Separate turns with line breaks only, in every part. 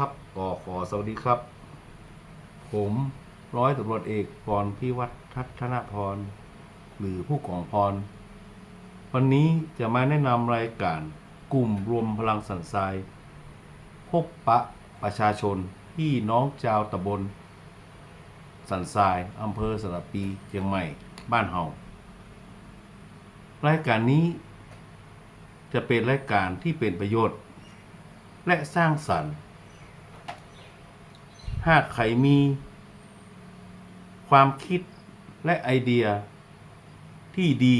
ครับก็ขอสวัสดีครับ ผมร้อยตำรวจเอกพรพิวัฒน์ทัศนพร หรือผู้กองพร วันนี้จะมาแนะนำรายการกลุ่มรวมพลังสันทราย พบปะประชาชนที่น้องชาวตำบล สันทรายอำเภอสระปีเชียงใหม่บ้านเฮารายการนี้จะเป็นรายการที่เป็นประโยชน์ และสร้างสรรค์ หากใครมี ความคิดและไอเดีย ที่ดี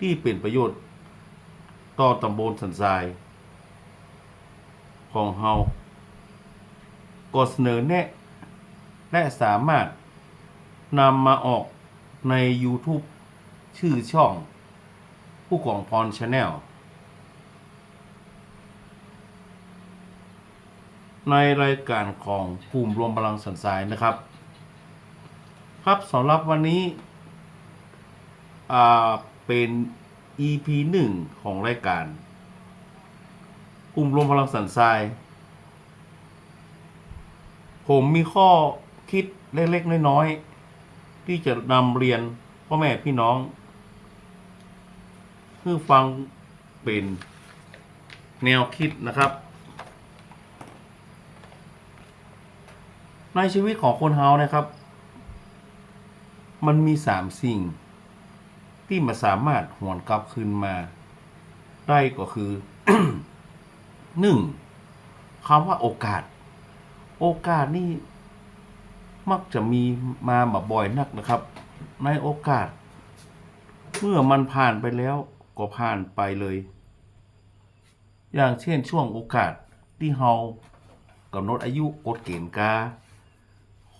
ที่เป็นประโยชน์ ต่อตำบลสันทราย ของเฮาก็เสนอแนะ และสามารถนำมาออกใน YouTube ชื่อช่อง ผู้กองพรชาแนล ในรายการของกลุ่มรวมพลังสันทายนะครับ ครับสำหรับวันนี้อ่าเป็น EP หนึ่งของรายการกลุ่มรวมพลังสันทราย ผมมีข้อคิดเล็กๆน้อยๆที่จะนำเรียนพ่อแม่พี่น้องเพื่อฟังเป็นแนวคิดนะครับ ในชีวิตของคนเฮานะครับ มันมีสามสิ่ง ที่มันสามารถหวนกลับคืนมา ได้ก็คือหนึ่งคำว่าโอกาส โอกาสนี่มักจะมีมาแบบบ่อยนักนะครับ ในโอกาส เมื่อมันผ่านไปแล้วก็ผ่านไปเลย อย่างเช่นช่วงโอกาสที่เฮากำหนดอายุกฎเกณฑ์กา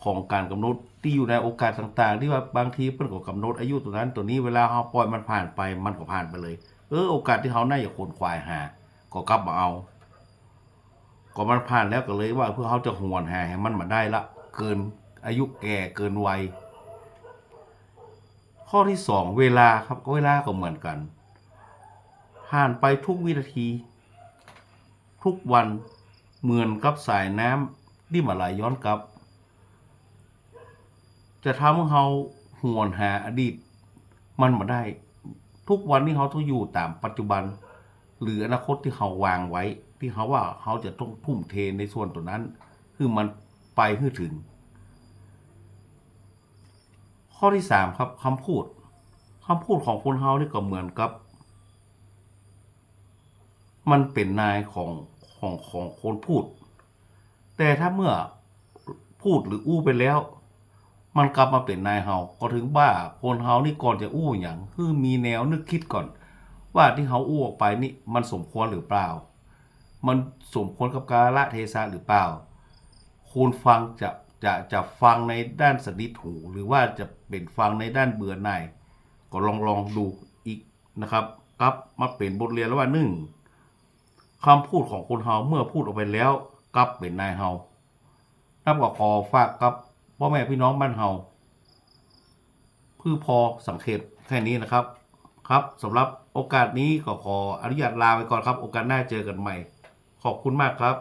ของการกำหนดที่อยู่ในโอกาสต่าง ๆ ที่ว่าบางทีเพิ่นก็กำหนดอายุตัวนั้นตัวนี้เวลาเฮาปล่อยมันผ่านไปมันก็ผ่านไปเลย เออโอกาสที่เฮาน่าจะขนขวายหา ก็กลับมาเอา ก็มันผ่านแล้วก็เลยว่าเพื่อเขาจะหวนหาให้มันมาได้ละ เกินอายุแก่เกินวัยข้อที่สองเวลาครับก็เวลาก็เหมือนกัน ผ่านไปทุกวินาที ทุกวันเหมือนกับสายน้ำที่มาไหลย้อนกลับ จะทำให้เราหวนหาอดีต มันมาได้ ทุกวันที่เขาต้องอยู่ตามปัจจุบัน หรืออนาคตที่เขาวางไว้ ที่เขาว่าเขาจะต้องทุ่มเทในส่วนตัวนั้น คือมันไปให้ถึง ข้อที่สามครับคำพูดคำพูดของคนเฮานี่ก็เหมือนกับ มันเป็นนายของของของคนพูด แต่ถ้าเมื่อพูดหรืออู้ไปแล้ว มันกลับมาเป็นนายเฮาก็ถึงว่าคนเฮานี่ก่อนจะอู้อย่างคือมีแนวนึกคิดก่อน ว่าที่เขาอู้ออกไปนี่มันสมควรหรือเปล่า มันสมควรกับกาละเทศะหรือเปล่าคุณฟังจะจะจะฟังในด้านสนิทหูหรือว่าจะเป็นฟังในด้านเบื่อหน่ายก็ลองลองดูอีกนะครับครับมาเป็นบทเรียนแล้วว่าหนึ่งคำพูดของคนเฮาเมื่อพูดออกไปแล้วกลับเป็นนายเฮานับก็ขอฝากกับ พ่อแม่พี่น้องบ้านเฮาเพื่อพอสังเกตแค่นี้นะครับ ครับสำหรับโอกาสนี้ก็ขออนุญาตลาไปก่อนครับ โอกาสหน้าเจอกันใหม่ ขอบคุณมากครับ